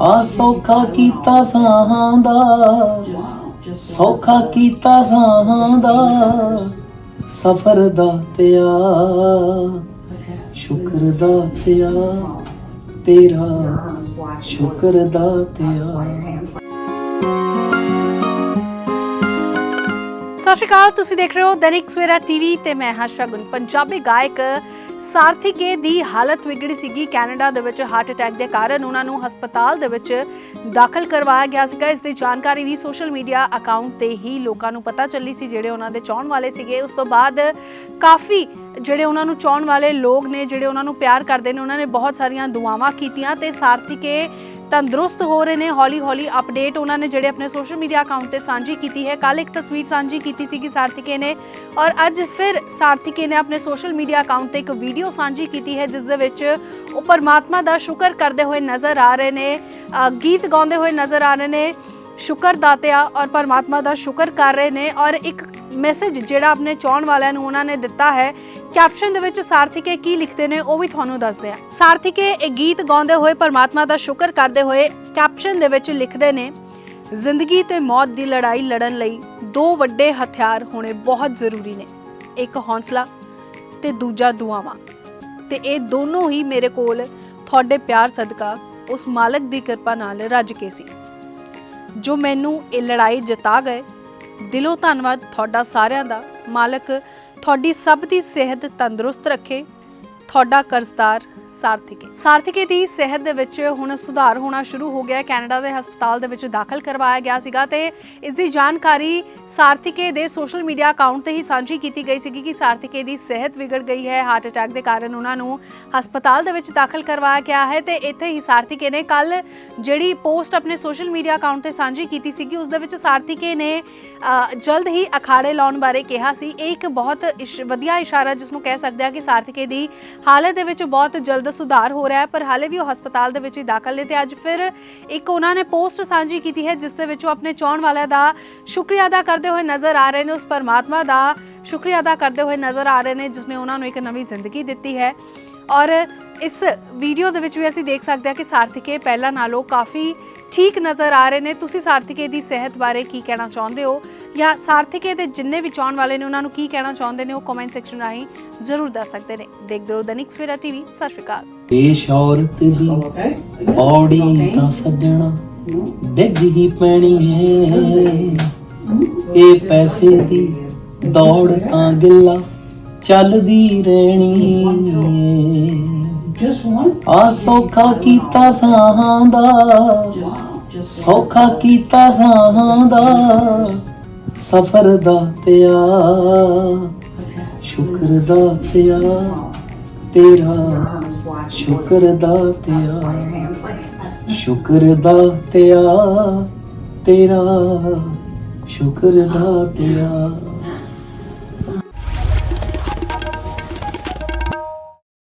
ਆ ਸੌਖਾ ਕੀਤਾ ਸਾਹਾਂ ਦਾ। ਸੌਖਾ ਕੀਤਾ ਸਾਹਾਂ ਦਾ। ਸਫਰ ਦਾ ਤਿਆ ਸ਼ੁਕਰ ਦਾ ਤਿਆ ਤੇਰਾ ਸ਼ੁਕਰ ਦਾ ਤਿਆ ਸਤਿ ਸ਼੍ਰੀ ਅਕਾਲ, ਤੁਸੀਂ ਦੇਖ ਰਹੇ ਹੋ ਦੈਨਿਕ ਸਵੇਰਾ ਟੀਵੀ ਤੇ ਮੈਂ ਹਾਂ ਸ਼ਗੁਨ। ਪੰਜਾਬੀ ਗਾਇਕ ਸਾਰਥੀਕੇ ਦੀ ਹਾਲਤ ਵਿਗੜੀ ਸੀਗੀ। ਕੈਨੇਡਾ ਦੇ ਵਿੱਚ ਹਾਰਟ ਅਟੈਕ ਦੇ ਕਾਰਨ ਉਹਨਾਂ ਨੂੰ ਹਸਪਤਾਲ ਦੇ ਵਿੱਚ ਦਾਖਲ ਕਰਵਾਇਆ ਗਿਆ ਸੀਗਾ। ਇਸ ਦੀ ਜਾਣਕਾਰੀ ਵੀ ਸੋਸ਼ਲ ਮੀਡੀਆ ਅਕਾਊਂਟ ਤੇ ਹੀ ਲੋਕਾਂ ਨੂੰ ਪਤਾ ਚੱਲੀ ਸੀ, ਜਿਹੜੇ ਉਹਨਾਂ ਦੇ ਚਾਹਣ ਵਾਲੇ ਸੀਗੇ। ਉਸ ਤੋਂ ਬਾਅਦ ਕਾਫੀ ਜਿਹੜੇ ਉਹਨਾਂ ਨੂੰ ਚਾਹਣ ਵਾਲੇ ਲੋਕ ਨੇ, ਜਿਹੜੇ ਉਹਨਾਂ ਨੂੰ ਪਿਆਰ ਕਰਦੇ ਨੇ, ਉਹਨਾਂ ਨੇ ਬਹੁਤ ਸਾਰੀਆਂ ਦੁਆਵਾਂ ਕੀਤੀਆਂ ਤੇ ਸਾਰਥੀਕੇ ਤੰਦਰੁਸਤ ਹੋ ਰਹੇ ਨੇ। ਹੌਲੀ ਹੌਲੀ ਅਪਡੇਟ ਉਹਨਾਂ ਨੇ ਜਿਹੜੇ ਆਪਣੇ ਸੋਸ਼ਲ ਮੀਡੀਆ ਅਕਾਊਂਟ ਤੇ ਸਾਂਝੀ ਕੀਤੀ ਹੈ। ਕੱਲ ਇੱਕ ਤਸਵੀਰ ਸਾਂਝੀ ਕੀਤੀ ਸੀ ਕਿ ਸਾਰਥਿਕੇ ਨੇ ਔਰ ਅੱਜ ਫਿਰ ਸਾਰਥੀਕੇ ਨੇ ਆਪਣੇ ਸੋਸ਼ਲ ਮੀਡੀਆ ਅਕਾਊਂਟ ਤੇ ਇੱਕ ਵੀਡੀਓ ਸਾਂਝੀ ਕੀਤੀ ਹੈ, ਜਿਸ ਦੇ ਵਿੱਚ ਉਹ ਪਰਮਾਤਮਾ ਦਾ ਸ਼ੁਕਰ ਕਰਦੇ ਹੋਏ ਨਜ਼ਰ ਆ ਰਹੇ ਨੇ ਗੀਤ ਗਾਉਂਦੇ ਹੋਏ ਨਜ਼ਰ ਆ ਰਹੇ ਨੇ, ਸ਼ੁਕਰ ਦਾਤਿਆ ਔਰ ਪਰਮਾਤਮਾ ਦਾ ਸ਼ੁਕਰ ਕਰ ਰਹੇ ਨੇ ਔਰ ਇੱਕ ਮੈਸੇਜ ਜਿਹੜਾ ਆਪਣੇ ਚਾਹਣ ਵਾਲਿਆਂ ਨੂੰ ਉਹਨਾਂ ਨੇ ਦਿੱਤਾ ਹੈ ਕੈਪਸ਼ਨ ਦੇ ਵਿੱਚ ਸਾਰਥੀਕੇ ਕੀ ਲਿਖਦੇ ਨੇ ਉਹ ਵੀ ਤੁਹਾਨੂੰ ਦੱਸਦੇ ਆ ਸਾਰਥੀਕੇ ਇਹ ਗੀਤ ਗਾਉਂਦੇ ਹੋਏ ਪਰਮਾਤਮਾ ਦਾ ਸ਼ੁਕਰ ਕਰਦੇ ਹੋਏ ਕੈਪਸ਼ਨ ਦੇ ਵਿੱਚ ਲਿਖਦੇ ਨੇ, ਜ਼ਿੰਦਗੀ ਤੇ ਮੌਤ ਦੀ ਲੜਾਈ ਲੜਨ ਲਈ ਦੋ ਵੱਡੇ ਹਥਿਆਰ ਹੋਣੇ ਬਹੁਤ ਜ਼ਰੂਰੀ ਨੇ, ਇੱਕ ਹੌਸਲਾ ਤੇ ਦੂਜਾ ਦੁਆਵਾਂ। ਤੇ ਇਹ ਦੋਨੋਂ ਹੀ ਮੇਰੇ ਕੋਲ ਤੁਹਾਡੇ ਪਿਆਰ ਸਦਕਾ ਉਸ ਮਾਲਕ ਦੀ ਕਿਰਪਾ ਨਾਲ ਰੱਜ ਕੇ ਸੀ। ਜੋ ਮੈਨੂੰ ਇਹ ਲੜਾਈ ਜਿਤਾ ਗਏ ਦਿਲੋਂ ਧੰਨਵਾਦ ਤੁਹਾਡਾ ਸਾਰਿਆਂ ਦਾ। ਮਾਲਕ ਤੁਹਾਡੀ ਸਭ ਦੀ ਸਿਹਤ ਤੰਦਰੁਸਤ ਰੱਖੇ। ਤੁਹਾਡਾ ਕਰਜ਼ਦਾਰ ਸਾਰਥਿਕੇ। ਸਾਰਥਿਕੇ ਦੀ ਸਿਹਤ ਦੇ ਵਿੱਚ ਹੁਣ ਸੁਧਾਰ ਹੋਣਾ ਸ਼ੁਰੂ ਹੋ ਗਿਆ ਕੈਨੇਡਾ ਦੇ ਹਸਪਤਾਲ ਦੇ ਵਿੱਚ ਦਾਖਲ ਕਰਵਾਇਆ ਗਿਆ ਸੀਗਾ ਤੇ ਇਸ ਦੀ ਜਾਣਕਾਰੀ ਸਾਰਥਿਕੇ ਦੇ ਸੋਸ਼ਲ ਮੀਡੀਆ ਅਕਾਊਂਟ ਤੇ ਹੀ ਸਾਂਝੀ ਕੀਤੀ ਗਈ ਸੀਗੀ ਕਿ ਸਾਰਥਿਕੇ ਦੀ ਸਿਹਤ ਵਿਗੜ ਗਈ ਹੈ। ਹਾਰਟ ਅਟੈਕ ਦੇ ਕਾਰਨ ਉਹਨਾਂ ਨੂੰ ਹਸਪਤਾਲ ਦੇ ਵਿੱਚ ਦਾਖਲ ਕਰਵਾਇਆ ਗਿਆ ਹੈ ਤੇ ਇੱਥੇ ਹੀ ਸਾਰਥਿਕੇ ਨੇ ਕੱਲ ਜਿਹੜੀ ਪੋਸਟ ਆਪਣੇ ਸੋਸ਼ਲ ਮੀਡੀਆ ਅਕਾਊਂਟ ਤੇ ਸਾਂਝੀ ਕੀਤੀ ਸੀਗੀ, ਉਸ ਦੇ ਵਿੱਚ ਸਾਰਥਿਕੇ ਨੇ ਜਲਦ ਹੀ ਅਖਾੜੇ ਲਾਉਣ ਬਾਰੇ ਕਿਹਾ ਸੀ। ਇਹ ਇੱਕ ਬਹੁਤ ਵਧੀਆ ਇਸ਼ਾਰਾ ਜਿਸ ਨੂੰ ਕਹਿ ਸਕਦੇ ਆ ਕਿ ਸਾਰਥਿਕੇ ਦੀ ਹਾਲਤ ਦੇ ਵਿੱਚ ਬਹੁਤ ਜਲਦ ਸੁਧਾਰ ਹੋ ਰਿਹਾ ਹੈ, ਪਰ ਹਾਲੇ ਵੀ ਉਹ ਹਸਪਤਾਲ ਦੇ ਵਿੱਚ ਹੀ ਦਾਖਲ ਨੇ ਤੇ ਅੱਜ ਫਿਰ ਇੱਕ ਉਹਨਾਂ ਨੇ ਪੋਸਟ ਸਾਂਝੀ ਕੀਤੀ ਹੈ, ਜਿਸ ਦੇ ਵਿੱਚ ਉਹ ਆਪਣੇ ਚਾਹਣ ਵਾਲਿਆਂ ਦਾ ਸ਼ੁਕਰੀਆ ਅਦਾ ਕਰਦੇ ਹੋਏ ਨਜ਼ਰ ਆ ਰਹੇ ਨੇ, ਉਸ ਪਰਮਾਤਮਾ ਦਾ ਸ਼ੁਕਰੀਆ ਅਦਾ ਕਰਦੇ ਹੋਏ ਨਜ਼ਰ ਆ ਰਹੇ ਨੇ, ਜਿਸ ਨੇ ਉਹਨਾਂ ਨੂੰ ਇੱਕ ਨਵੀਂ ਜ਼ਿੰਦਗੀ ਦਿੱਤੀ ਹੈ। ਔਰ ਇਸ ਵੀਡੀਓ ਦੇ ਵਿੱਚ ਵੀ ਅਸੀਂ ਦੇਖ ਸਕਦੇ ਹਾਂ ਕਿ ਸਾਰਥਿਕੇ ਪਹਿਲਾਂ ਨਾਲੋਂ ਕਾਫੀ ਠੀਕ ਨਜ਼ਰ ਆ ਰਹੇ ਨੇ। ਤੁਸੀਂ ਸਾਰਥਿਕੇ ਦੀ ਸਿਹਤ ਬਾਰੇ ਕੀ ਕਹਿਣਾ ਚਾਹੁੰਦੇ ਹੋ? ਜਾਂ ਸਾਰਥਿਕੇ ਦੇ ਜਿੰਨੇ ਵੀ ਚਾਹਣ ਵਾਲੇ ਨੇ ਉਹਨਾਂ ਨੂੰ ਕੀ ਕਹਿਣਾ ਚਾਹੁੰਦੇ ਨੇ ਉਹ ਕਮੈਂਟ ਸੈਕਸ਼ਨ ਰਾਹੀਂ ਜ਼ਰੂਰ ਦੱਸ ਸਕਦੇ ਨੇ। ਦੇਖਦੇ ਰਹੋ ਦੈਨਿਕ ਸਵੇਰਾ ਟੀਵੀ ਸਤਿ ਸ਼੍ਰੀ ਅਕਾਲ। ਪੇਸ਼ ਔਰਤ ਦੀ. ਔੜੀ ਤਾਂ ਸੱਜਣਾ ਡਿੱਗ ਹੀ ਪੈਣੀ ਹੈ। ਇਹ ਪੈਸੇ ਦੀ ਦੌੜ ਤਾਂ ਗਿੱਲਾ ਚੱਲਦੀ ਰਹਿਣੀ ਹੈ? ਆ ਸੌਖਾ ਕੀਤਾ ਸਾਹਾਂ ਦਾ ਸੌਖਾ ਕੀਤਾ ਸਾਹਾਂ ਦਾ ਸਫਰ ਦਾ ਤਿਆ Okay. ਸ਼ੁਕਰ ਦਾ ਤਿਆ ਤੇਰਾ Arms ਸ਼ੁਕਰ ਦਾ ਤਿਆ why ਸ਼ੁਕਰ ਦਾ ਤਿਆ ਤੇਰਾ ਸ਼ੁਕਰ ਦਾ ਤਿਆ